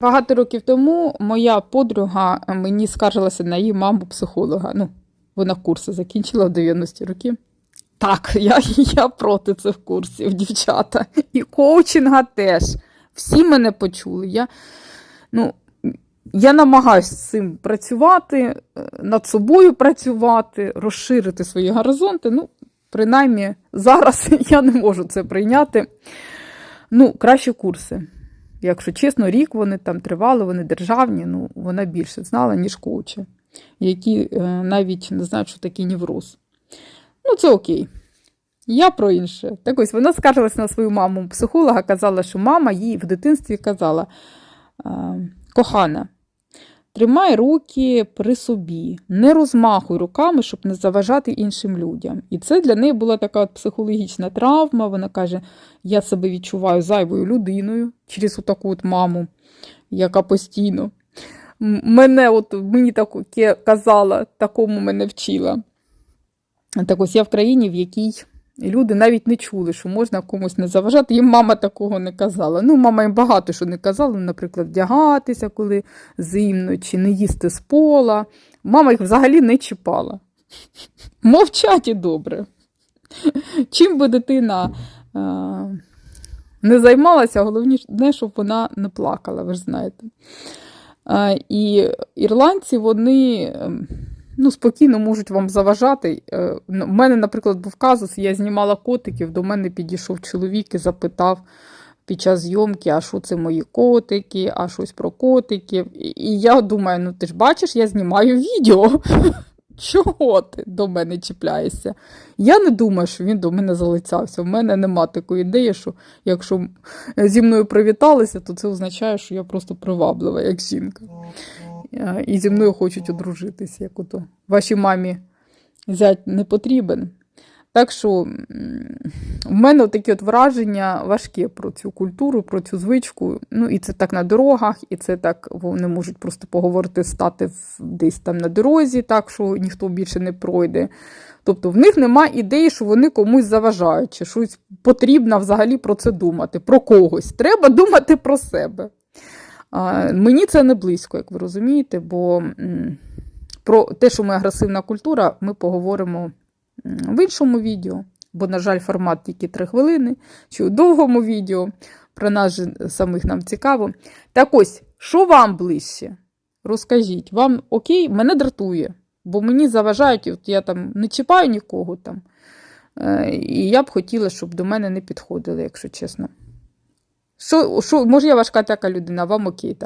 Багато років тому моя подруга мені скаржилася на її маму психолога. Ну, вона курси закінчила в 90-ті роки. Так, я, я проти цих курсів, дівчата. І коучинга теж. Всі мене почули. Я, ну, я намагаюся з цим працювати, е, над собою працювати, розширити свої горизонти. Ну, принаймні, зараз я не можу це прийняти. Ну, кращі курси. Якщо чесно, рік вони там тривали, вони державні, ну вона більше знала, ніж коучі, які е, навіть не знають, що таке невроз. Ну, це окей. Я про інше. Так ось вона скаржилася на свою маму. Психолога казала, що мама їй в дитинстві казала: е, кохана, тримай руки при собі, не розмахуй руками, щоб не заважати іншим людям. І це для неї була така от психологічна травма. Вона каже: я себе відчуваю зайвою людиною через таку от маму, яка постійно мене, от мені таке казала, такому мене вчила. Так ось я в країні, в якій люди навіть не чули, що можна комусь не заважати. Їм мама такого не казала. Ну, мама їм багато що не казала, наприклад, вдягатися, коли зимно, чи не їсти з пола. Мама їх взагалі не чіпала. Мовчать і добре. Чим би дитина е, не займалася, головне, щоб вона не плакала, ви ж знаєте. Е, І ірландці, вони ем, ну, спокійно можуть вам заважати. Е, У мене, наприклад, був казус, я знімала котиків, до мене підійшов чоловік і запитав під час зйомки, а що це мої котики, а щось про котиків. І я думаю, ну ти ж бачиш, я знімаю відео. Чого ти до мене чіпляєшся? Я не думаю, що він до мене залицявся. У мене нема такої ідеї, що якщо зі мною привіталися, то це означає, що я просто приваблива, як жінка. Е, І зі мною хочуть одружитися, як ото вашій мамі зять не потрібен. Так що в мене такі от враження важкі про цю культуру, про цю звичку. Ну, і це так на дорогах, і це так вони можуть просто поговорити, стати десь там на дорозі, так що ніхто більше не пройде. Тобто в них немає ідеї, що вони комусь заважають, чи щось потрібно взагалі про це думати, про когось. Треба думати про себе. Мені це не близько, як ви розумієте, бо про те, що ми агресивна культура, ми поговоримо в іншому відео, бо, на жаль, формат тільки 3 хвилини, чи у довгому відео. Про нас же самих нам цікаво. Так ось, що вам ближче? Розкажіть, вам окей, мене дратує, бо мені заважають, от я там не чіпаю нікого там. Е, І я б хотіла, щоб до мене не підходили, якщо чесно. Що, що, може, я важка така людина, вам окей.